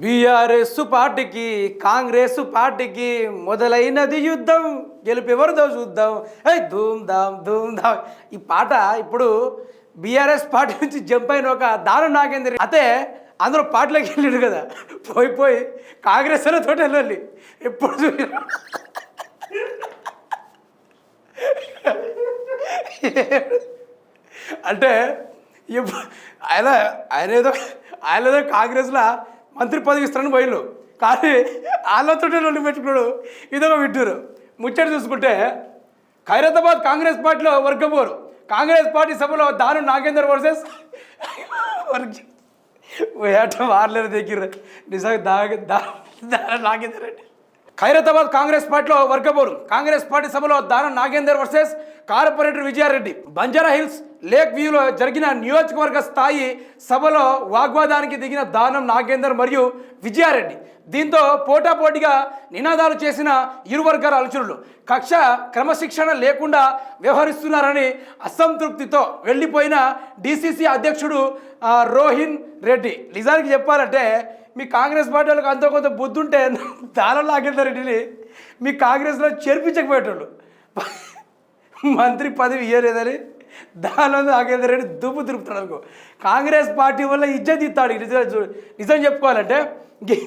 BRS పార్టీకి కాంగ్రెస్ పార్టీకి మొదలైనది యుద్ధం. గెలుపు చూద్దాం. ఏ ధూమ్ ధామ్ ధూమ్ ఈ పాట ఇప్పుడు బీఆర్ఎస్ పార్టీ నుంచి జంప్ అయిన ఒక దారుణ నాగేంద్ర అయితే అందరూ పార్టీలోకి వెళ్ళాడు కదా. పోయి పోయి కాంగ్రెస్ తోటి వెళ్ళాలి ఎప్పుడు చూసినా. అంటే ఆయన ఆయన ఏదో ఆయన ఏదో కాంగ్రెస్లో మంత్రి పదవి ఇస్తారని పోయిళ్ళు కానీ వాళ్ళతోటే నుండి పెట్టుకున్నాడు. ఇదొక విడ్డూరు. ముచ్చట చూసుకుంటే ఖైరతాబాద్ కాంగ్రెస్ పార్టీలో వర్గపోరు కాంగ్రెస్ పార్టీ సభలో దాను నాగేందర్ వర్సెస్. వర్గ ఏట వారలేరు దగ్గర. నిజంగా దాగ దా దాన నాగేందర్ రెడ్డి. ఖైరతాబాద్ కాంగ్రెస్ పార్టీలో వర్గపోరు కాంగ్రెస్ పార్టీ సభలో Danam Nagender versus. Corporator Vijayareddy. Banjara hills lake వ్యూలో జరిగిన నియోజకవర్గ స్థాయి సభలో వాగ్వాదానికి దిగిన దానం నాగేందర్ మరియు విజయారెడ్డి. దీంతో పోటాపోటీగా నినాదాలు చేసిన ఇరు వర్గాల అలుచులు కక్ష క్రమశిక్షణ లేకుండా వ్యవహరిస్తున్నారని అసంతృప్తితో వెళ్ళిపోయిన డీసీసీ అధ్యక్షుడు రోహిన్ రెడ్డి. నిజానికి చెప్పాలంటే మీ కాంగ్రెస్ పార్టీ వాళ్ళకి అంతో కొంత బుద్ధి ఉంటే దానం నాగేందర్ రెడ్డిని మీ కాంగ్రెస్లో చేర్పించకపోయేటోళ్ళు. మంత్రి పదవి ఇవ్వలేదని దానిలో నాగేందర్ రెడ్డి దుబ్బు తిరుపుతాడు అనుకో. కాంగ్రెస్ పార్టీ వల్ల ఇజ్జత్ ఇస్తాడు ఈ నిజం నిజం చెప్పుకోవాలంటే గీ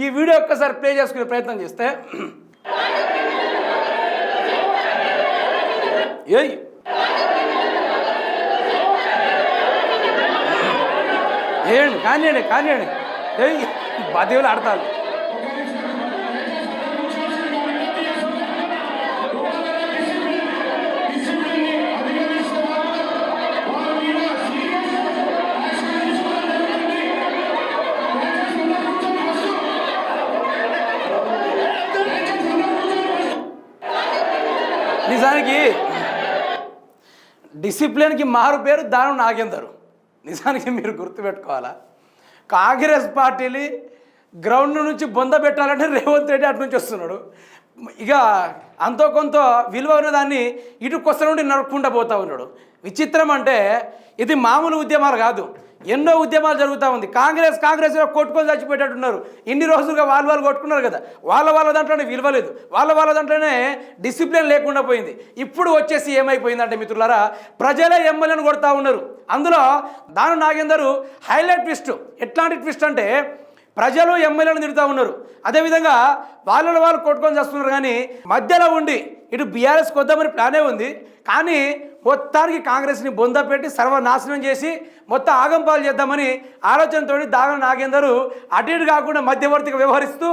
ఈ వీడియో ఒక్కసారి ప్లే చేసుకునే ప్రయత్నం చేస్తే. ఏయ్! ఏయండి కానివ్వండి కానివ్వండి ఏయ్! బదేవులు ఆడతారు. నిజానికి డిసిప్లిన్కి మారు పేరు దానం నాగేందరు. నిజానికి మీరు గుర్తుపెట్టుకోవాలా? కాంగ్రెస్ పార్టీని గ్రౌండ్ నుంచి బొంద పెట్టాలంటే రేవంత్ రెడ్డి అటు నుంచి వస్తున్నాడు. ఇక అంతో కొంత విలువ ఉన్న దాన్ని ఇటు కొత్త నుండి నడుపుకుంటూ పోతా ఉన్నాడు. విచిత్రం అంటే ఇది మామూలు ఉద్యమాలు కాదు. ఎన్నో ఉద్యమాలు జరుగుతూ ఉంది. కాంగ్రెస్ కాంగ్రెస్ కొట్టుకొని చచ్చిపోయేటట్టున్నారు. ఇన్ని రోజులుగా వాళ్ళు వాళ్ళు కొట్టుకున్నారు కదా. వాళ్ళ వాళ్ళ దాంట్లోనే విలువ లేదు వాళ్ళ వాళ్ళ దాంట్లోనే డిసిప్లిన్ లేకుండా పోయింది. ఇప్పుడు వచ్చేసి ఏమైపోయిందంటే మిత్రులారా ప్రజలే ఎమ్మెల్యేను కొడతా ఉన్నారు. అందులో దాని నాగేందరు హైలైట్ ట్విస్ట్. ఎట్లాంటి ట్విస్ట్ అంటే ప్రజలు ఎమ్మెల్యేలను తిడుతూ ఉన్నారు. అదేవిధంగా వాళ్ళని వాళ్ళు కొట్టుకొని చేస్తున్నారు కానీ మధ్యలో ఉండి ఇటు బీఆర్ఎస్ కొద్దామని ప్లానే ఉంది. కానీ మొత్తానికి కాంగ్రెస్ని బొంద పెట్టి సర్వనాశనం చేసి మొత్తం ఆగంపాలు చేద్దామని ఆలోచనతో దాగన నాగేందరు అటు ఇటు కాకుండా మధ్యవర్తిగా వ్యవహరిస్తూ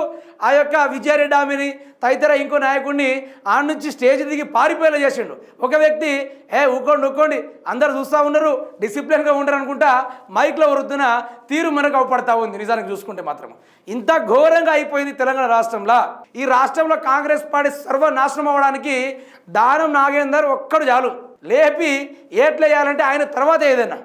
ఆ యొక్క విజయారెడ్డి ఆమెని తదితర ఇంకో నాయకుడిని ఆ నుంచి స్టేజ్ దిగి పారిపోయేలా చేసిండు. ఒక వ్యక్తి ఏ ఊకోండి ఊకోండి అందరు చూస్తూ ఉన్నారు డిసిప్లిన్గా ఉండరు అనుకుంటా మైక్లో వృద్ధున తీరు మనకు అవపడతా ఉంది. నిజానికి చూసుకుంటే మాత్రం ఇంత ఘోరంగా అయిపోయింది తెలంగాణ రాష్ట్రంలో. ఈ రాష్ట్రంలో కాంగ్రెస్ పార్టీ సర్వనాశనం అవ్వడానికి దానం నాగేందర్ ఒక్కడు చాలు. లేపి ఏట్లేయాలంటే ఆయన తర్వాత ఏదైనా.